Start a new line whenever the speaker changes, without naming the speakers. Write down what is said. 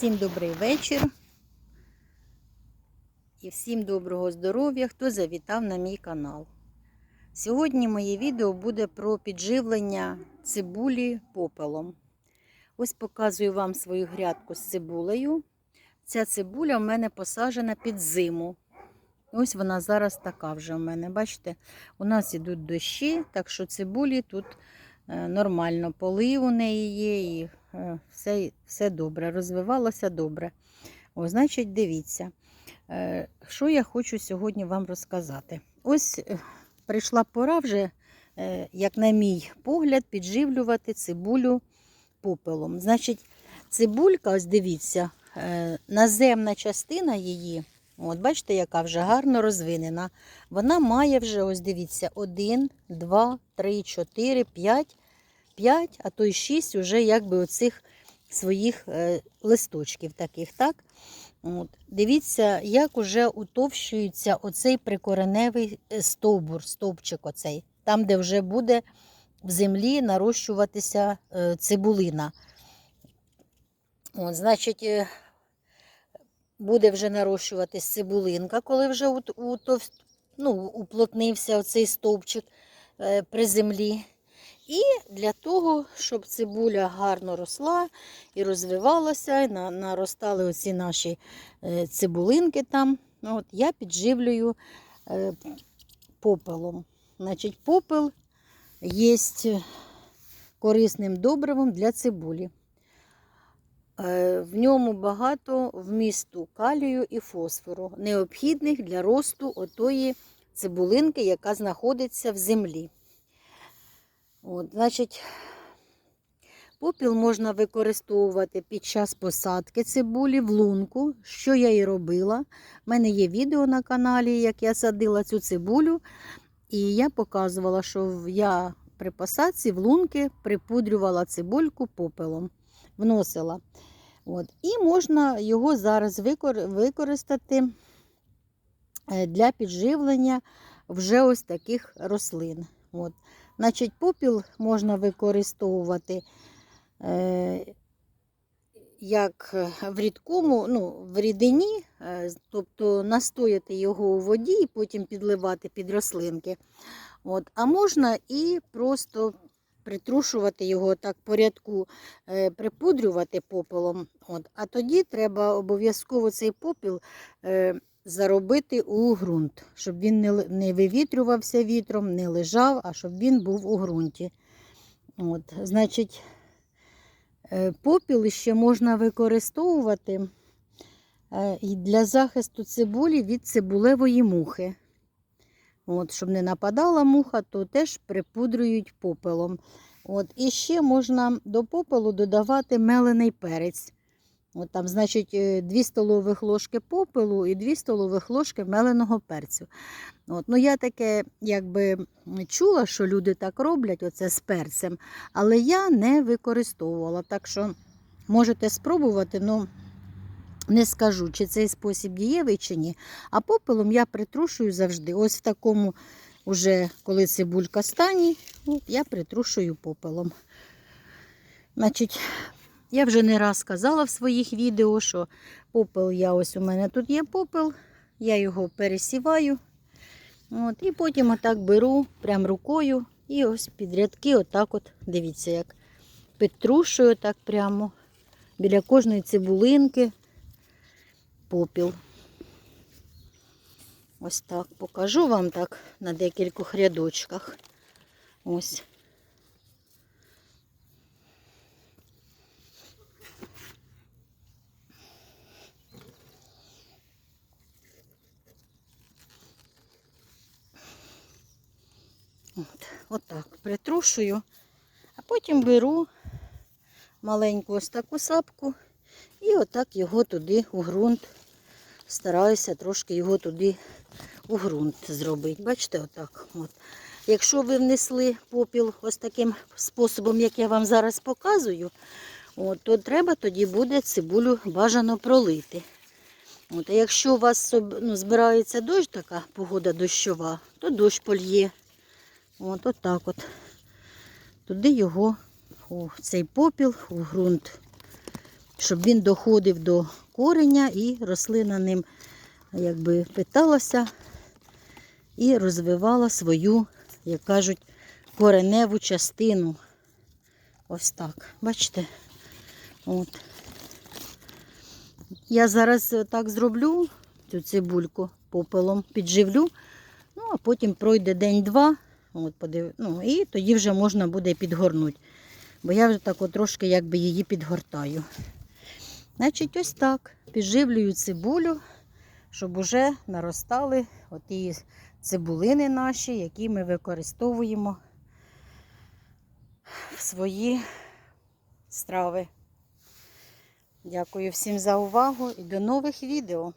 Всім добрий вечір. І всім доброго здоров'я, хто завітав на мій канал. Сьогодні моє відео буде про підживлення цибулі попелом. Ось показую вам свою грядку з цибулею. Ця цибуля в мене посаджена під зиму. Ось вона зараз така вже в мене. Бачите, у нас ідуть дощі, так що цибулі тут е, нормально. Полив у неї є, і все, все добре, розвивалося добре. О, значить, дивіться, е, що я хочу сьогодні вам розказати. Ось е, прийшла пора вже, е, як на мій погляд, підживлювати цибулю попелом. Значить, цибулька, ось дивіться, е, наземна частина її. От, бачите, яка вже гарно розвинена. Вона має вже, ось дивіться, 1, 2, 3, 4, 5, 5, а то й 6 уже якби оцих своїх е, листочків таких, так? От. Дивіться, як уже утовщується оцей прикореневий е, стовбур, стовпчик оцей, там, де вже буде в землі нарощуватися е, цибулина. От, значить, буде вже нарощуватись цибулинка, коли вже утов- ну, уплотнився оцей стовпчик при землі. І для того, щоб цибуля гарно росла і розвивалася, і наростали оці наші е, цибулинки там, ну, от, я підживлюю е, попелом. Значить, попел є корисним добривом для цибулі. Е, В ньому багато вмісту калію і фосфору, необхідних для росту отої цибулинки, яка знаходиться в землі. От, значить, попіл можна використовувати під час посадки цибулі в лунку, що я і робила. У мене є відео на каналі, як я садила цю цибулю, і я показувала, що я при посадці в лунки припудрювала цибульку попелом, вносила. От. І можна його зараз використати е, для підживлення вже ось таких рослин. От. Значить, попіл можна використовувати е, як в рідкому, ну, в рідині, е, тобто настояти його у воді і потім підливати під рослинки. От. А можна і просто притрушувати його так по рядку, е, припудрювати попелом. От. А тоді треба обов'язково цей попіл заробити у ґрунт, щоб він не, не вивітрювався вітром, не лежав, а щоб він був у ґрунті. От. Значить, е, попіл ще можна використовувати е, і для захисту цибулі від цибулевої мухи. От, щоб не нападала муха, то теж припудрюють попелом. От, і ще можна до попелу додавати мелений перець. От там, значить, 2 столових ложки попелу і 2 столових ложки меленого перцю. От, ну, я таке якби чула, що люди так роблять, оце з перцем, але я не використовувала. Так що можете спробувати, ну не скажу, чи цей спосіб дієвий, чи ні. А попелом я притрушую завжди. Ось в такому, уже коли цибулька стані, от я притрушую попелом. Значить, я вже не раз казала в своїх відео, що попел я ось у мене тут є попел, я його пересіваю. От, і потім отак беру прям рукою і ось під рядки, отак от, дивіться, як підтрушую так прямо біля кожної цибулинки попіл. Ось так покажу вам так на декількох рядочках. Ось. От, отак притрушую, а потім беру маленьку ось таку сапку і отак його туди у ґрунт. Стараюся трошки його туди у ґрунт зробити. Бачите, отак. От. Якщо ви внесли попіл ось таким способом, як я вам зараз показую, от, то треба тоді буде цибулю бажано пролити. От, а якщо у вас ну, збирається дощ, така погода дощова, то дощ польє. От, отак от. Туди його, у цей попіл, у ґрунт щоб він доходив до кореня і рослина ним якби питалася і розвивала свою, як кажуть, кореневу частину. Ось так. Бачите? От. Я зараз так зроблю цю цибульку попелом, підживлю, ну а потім пройде день-два, от подив... ну, і тоді вже можна буде підгорнути. Бо я вже так трошки якби її підгортаю. Значить, ось так. Підживлюю цибулю, щоб уже наростали оті цибулини наші, які ми використовуємо в свої страви. Дякую всім за увагу і до нових відео.